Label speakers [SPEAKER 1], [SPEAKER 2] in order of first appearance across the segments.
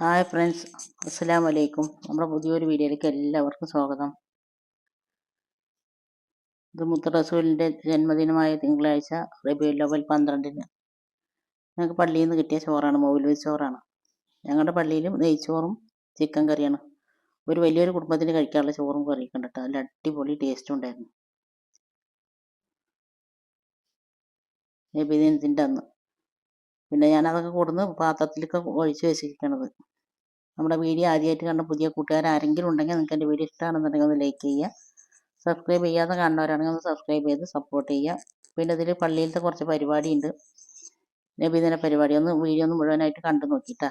[SPEAKER 1] Hi friends അസ്സലാം വലൈക്കും നമ്മുടെ പുതിയൊരു വീഡിയോയിലേക്ക് എല്ലാവർക്കും സ്വാഗതം. ഇത് മുത്ത റസൂലിന്റെ ജന്മദിനമായ തിങ്കളാഴ്ച റബിയുൽ ലവൽ പന്ത്രണ്ടിന്. ഞങ്ങൾക്ക് പള്ളിയിൽ നിന്ന് കിട്ടിയ ചോറാണ് മൗലവി ചോറാണ്. ഞങ്ങളുടെ പള്ളിയിലും നെയ്ച്ചോറും ചിക്കൻ കറിയാണ്. ഒരു വലിയൊരു കുടുംബത്തിന് കഴിക്കാനുള്ള ചോറും കറിയൊക്കെ ഉണ്ട് കേട്ടോ. അടിപൊളി ടേസ്റ്റും ഉണ്ടായിരുന്നു. നബിദിനത്തിന്റെ അന്ന്. പിന്നെ ഞാൻ അതൊക്കെ കൊടുന്ന് പാത്രത്തിലൊക്കെ ഒഴിച്ച് വെച്ചിരിക്കണത്. നമ്മുടെ വീഡിയോ ആദ്യമായിട്ട് കണ്ട പുതിയ കൂട്ടുകാർ ആരെങ്കിലും ഉണ്ടെങ്കിൽ നിങ്ങൾക്ക് എന്റെ വീഡിയോ ഇഷ്ടമാണെന്നുണ്ടെങ്കിൽ ഒന്ന് ലൈക്ക് ചെയ്യുക. സബ്സ്ക്രൈബ് ചെയ്യാതെ കാണുന്നവരാണെങ്കിൽ ഒന്ന് സബ്സ്ക്രൈബ് ചെയ്ത് സപ്പോർട്ട് ചെയ്യുക. പിന്നെ ഇതിൽ പള്ളിയിലത്തെ കുറച്ച് പരിപാടിയുണ്ട്. നബിദിന പരിപാടി. ഒന്ന് വീഡിയോ ഒന്ന് മുഴുവനായിട്ട് കണ്ടു നോക്കിട്ടാ.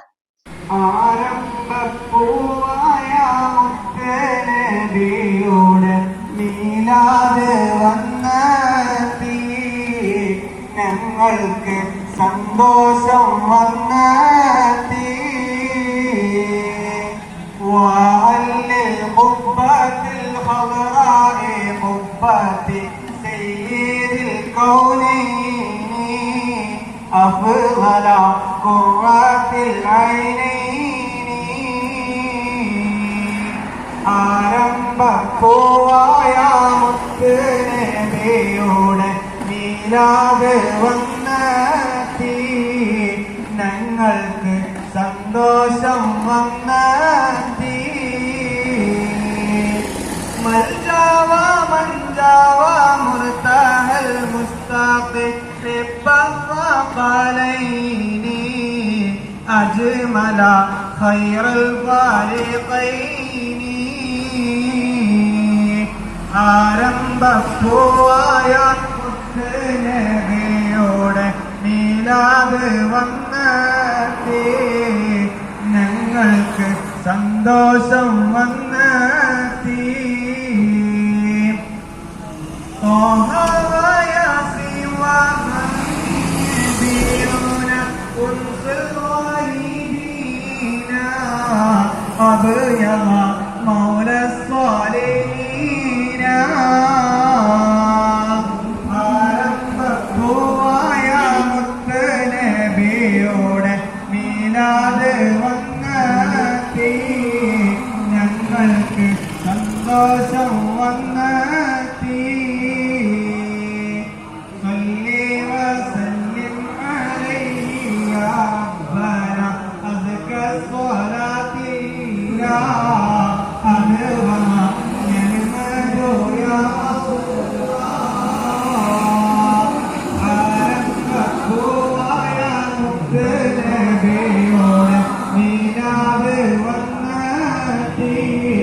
[SPEAKER 2] ഞങ്ങൾക്ക് സന്തോഷം വന്നെത്തി وعل القبة الخضراء قبة سيد الكونين أفضل قرة العينين ആരംഭപ്പൂവായ മുത്തുനബിയുടെ മീലാത് വന്നെത്തി ഞങ്ങൾക്ക് സന്തോഷം വന്ന മഞ്ചാവ മഞ്ചാവ മുർത്താഹൽ മുസ്താഖി പാലൈനി. അജ്മല ഖൈറൽ ഫാരിഖൈനി. ആരംഭ പൂവായ നബിയോടെ നീലാത് വന്ന കാലത്തെ ഞങ്ങൾക്ക് സന്തോഷം വന്നെത്തി. ഓഹവായ ശിവീന ഉൻസ് അഭയമാ സന്തോഷം വന്നെത്തി
[SPEAKER 3] Thank you.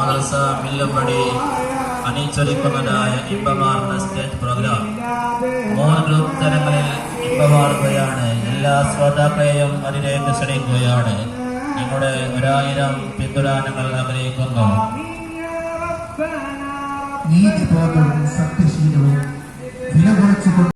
[SPEAKER 3] മദ്രസ മില്ലപ്പടി അണിച്ചൊരുക്കുന്നതായ ഇമ്പമാർന്ന സ്റ്റേജ് പ്രോഗ്രാം മൂന്ന് ഗ്രൂപ്പ് തലങ്ങളിൽ ഇമ്പമാറുകയാണ് എല്ലാ ശ്രോതാക്കളെയും അതിലേക്ക് ക്ഷണിക്കുകയാണ്. നിങ്ങളുടെ ഒരായിരം പിന്തുണ ആഗ്രഹിക്കുന്നു
[SPEAKER 2] നീതിബോധവും സത്യശീലവും വില കുറച്ചുകൊണ്ട്